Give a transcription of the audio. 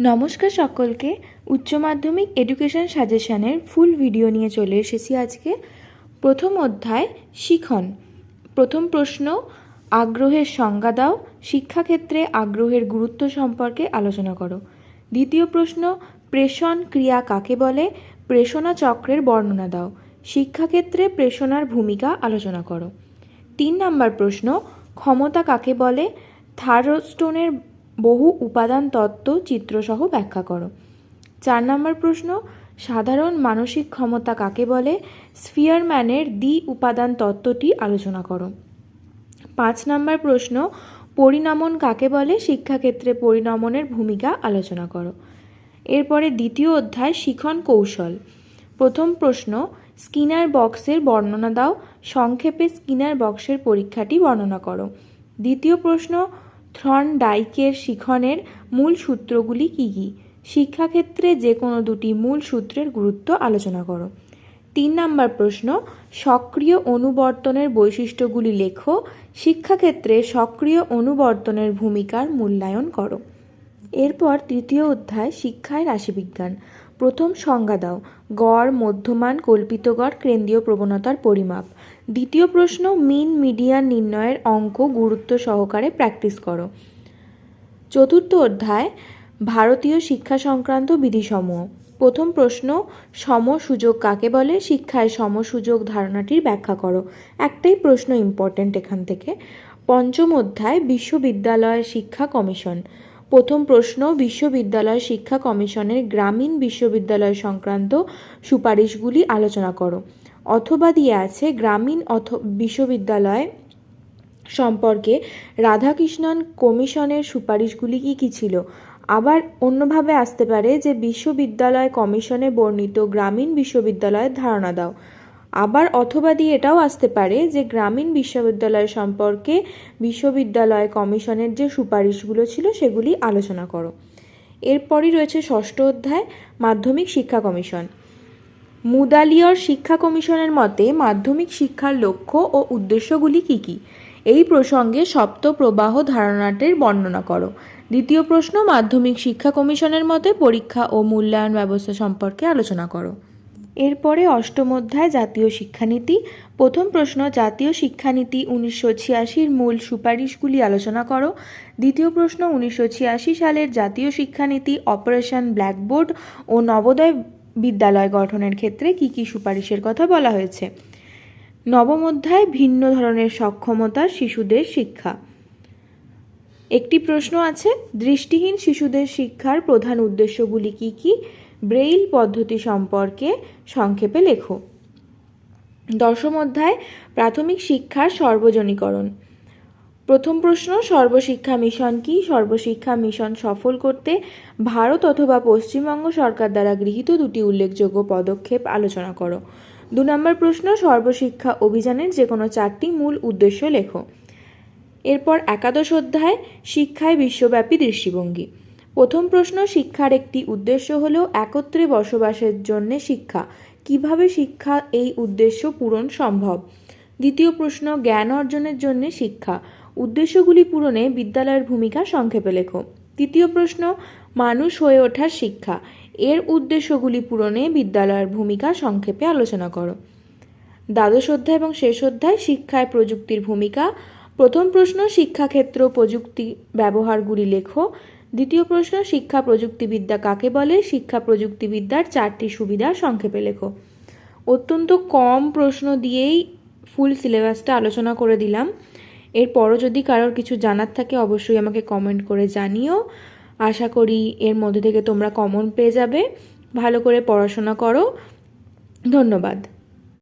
নমস্কার সকলকে। উচ্চ মাধ্যমিক এডুকেশন সাজেশনের ফুল ভিডিও নিয়ে চলে এসেছি আজকে। প্রথম অধ্যায়, শিখন। প্রথম প্রশ্ন, আগ্রহের সংজ্ঞা দাও, শিক্ষাক্ষেত্রে আগ্রহের গুরুত্ব সম্পর্কে আলোচনা করো। দ্বিতীয় প্রশ্ন, প্রেষণ ক্রিয়া কাকে বলে? প্রেষণা চক্রের বর্ণনা দাও। শিক্ষাক্ষেত্রে প্রেষণার ভূমিকা আলোচনা করো। তিন নম্বর প্রশ্ন, ক্ষমতা কাকে বলে? থার্ডস্টোনের বহু উপাদান তত্ত্ব চিত্রসহ ব্যাখ্যা করো। চার নম্বর প্রশ্ন, সাধারণ মানসিক ক্ষমতা কাকে বলে? স্ফিয়ারম্যানের দ্বি উপাদান তত্ত্বটি আলোচনা করো। পাঁচ নম্বর প্রশ্ন, পরিণমন কাকে বলে? শিক্ষাক্ষেত্রে পরিণমনের ভূমিকা আলোচনা করো। এরপরে দ্বিতীয় অধ্যায়, শিখন কৌশল। প্রথম প্রশ্ন, স্কিনার বক্সের বর্ণনা দাও। সংক্ষেপে স্কিনার বক্সের পরীক্ষাটি বর্ণনা করো। দ্বিতীয় প্রশ্ন থ্রন ডাইকের শিখনের মূল সূত্রগুলি কী কী? শিক্ষাক্ষেত্রে যে কোনো দুটি মূল সূত্রের গুরুত্ব আলোচনা করো। তিন নম্বর প্রশ্ন, সক্রিয় অনুবর্তনের বৈশিষ্ট্যগুলি লেখো, শিক্ষাক্ষেত্রে সক্রিয় অনুবর্তনের ভূমিকার মূল্যায়ন করো। এরপর তৃতীয় অধ্যায়, শিক্ষায় রাশিবিজ্ঞান। প্রথম সংজ্ঞা দাও, গড়, মধ্যমান, কল্পিত গড়, কেন্দ্রীয় প্রবণতার পরিমাপ। দ্বিতীয় প্রশ্ন, মিন মিডিয়ান নির্ণয়ের অঙ্ক গুরুত্ব সহকারে প্র্যাকটিস করো। চতুর্থ অধ্যায়, ভারতীয় শিক্ষা সংক্রান্ত বিধিসমূহ। প্রথম প্রশ্ন সম সুযোগ কাকে বলে? শিক্ষায় সম সুযোগ ধারণাটির ব্যাখ্যা করো। একটাই প্রশ্ন ইম্পর্ট্যান্ট এখান থেকে। পঞ্চম অধ্যায়, বিশ্ববিদ্যালয় শিক্ষা কমিশন। প্রথম প্রশ্ন, বিশ্ববিদ্যালয় শিক্ষা কমিশনের গ্রামীণ বিশ্ববিদ্যালয় সংক্রান্ত সুপারিশগুলি আলোচনা করো। অথবা দিয়ে আছে গ্রামীণ অথ, বিশ্ববিদ্যালয় সম্পর্কে রাধাকৃষ্ণন কমিশনের সুপারিশগুলি কী কী ছিল? আবার অন্যভাবে আসতে পারে যে বিশ্ববিদ্যালয় কমিশনে বর্ণিত গ্রামীণ বিশ্ববিদ্যালয়ের ধারণা দাও। আবার অথবা দিয়ে এটাও আসতে পারে যে গ্রামীণ বিশ্ববিদ্যালয় সম্পর্কে বিশ্ববিদ্যালয় কমিশনের যে সুপারিশগুলো ছিল সেগুলি আলোচনা করো। এরপরই রয়েছে ষষ্ঠ অধ্যায়, মাধ্যমিক শিক্ষা কমিশন। মুদালিয়র শিক্ষা কমিশনের মতে মাধ্যমিক শিক্ষার লক্ষ্য ও উদ্দেশ্যগুলি কী কী? এই প্রসঙ্গে সপ্ত প্রবাহ ধারণাটির বর্ণনা করো। দ্বিতীয় প্রশ্ন, মাধ্যমিক শিক্ষা কমিশনের মতে পরীক্ষা ও মূল্যায়ন ব্যবস্থা সম্পর্কে আলোচনা করো। এরপরে অষ্টম অধ্যায়, জাতীয় শিক্ষানীতি। প্রথম প্রশ্ন, জাতীয় শিক্ষানীতি উনিশশো ছিয়াশির মূল সুপারিশগুলি আলোচনা করো। দ্বিতীয় প্রশ্ন, উনিশশো ছিয়াশি সালের জাতীয় শিক্ষানীতি, অপারেশন ব্ল্যাকবোর্ড ও নবোদয় বিদ্যালয় গঠনের ক্ষেত্রে কী কী সুপারিশের কথা বলা হয়েছে। নবম অধ্যায়, ভিন্ন ধরনের সক্ষমতার শিশুদের শিক্ষা। একটি প্রশ্ন আছে, দৃষ্টিহীন শিশুদের শিক্ষার প্রধান উদ্দেশ্যগুলি কী কী? ব্রেইল পদ্ধতি সম্পর্কে সংক্ষেপে লেখো। দশম অধ্যায়, প্রাথমিক শিক্ষার সর্বজনীকরণ। প্রথম প্রশ্ন, সর্বশিক্ষা মিশন কি? সর্বশিক্ষা মিশন সফল করতে ভারত অথবা পশ্চিমবঙ্গ সরকার দ্বারা গৃহীত দুটি উল্লেখযোগ্য পদক্ষেপ আলোচনা করো। দু নম্বর প্রশ্ন, সর্বশিক্ষা অভিযানের যে কোনো চারটি মূল উদ্দেশ্য লেখো। এরপর একাদশ অধ্যায়, শিক্ষায় বিশ্বব্যাপী দৃষ্টিভঙ্গি। প্রথম প্রশ্ন, শিক্ষার একটি উদ্দেশ্য হল একত্রে বসবাসের জন্য শিক্ষা। কীভাবে শিক্ষা এই উদ্দেশ্য পূরণ সম্ভব? দ্বিতীয় প্রশ্ন, জ্ঞান অর্জনের জন্য শিক্ষা। উদ্দেশ্যগুলি পূরণে বিদ্যালয়ের ভূমিকা সংক্ষেপে লেখো। তৃতীয় প্রশ্ন, মানুষ হয়ে ওঠার শিক্ষা। এর উদ্দেশ্যগুলি পূরণে বিদ্যালয়ের ভূমিকা সংক্ষেপে আলোচনা করো। দ্বাদশ অধ্যায় এবং শেষ অধ্যায়, শিক্ষায় প্রযুক্তির ভূমিকা। প্রথম প্রশ্ন, শিক্ষাক্ষেত্র প্রযুক্তি ব্যবহারগুলি লেখো। দ্বিতীয় প্রশ্ন, শিক্ষা প্রযুক্তিবিদ্যা কাকে বলে? শিক্ষা প্রযুক্তিবিদ্যার চারটি সুবিধা সংক্ষেপে লেখো। অত্যন্ত কম প্রশ্ন দিয়েই ফুল সিলেবাসটা আলোচনা করে দিলাম। এরপরও যদি কারোর কিছু জানার থাকে, অবশ্যই আমাকে কমেন্ট করে জানিও। আশা করি এর মধ্যে থেকে তোমরা কমন পেয়ে যাবে। ভালো করে পড়াশোনা করো। ধন্যবাদ।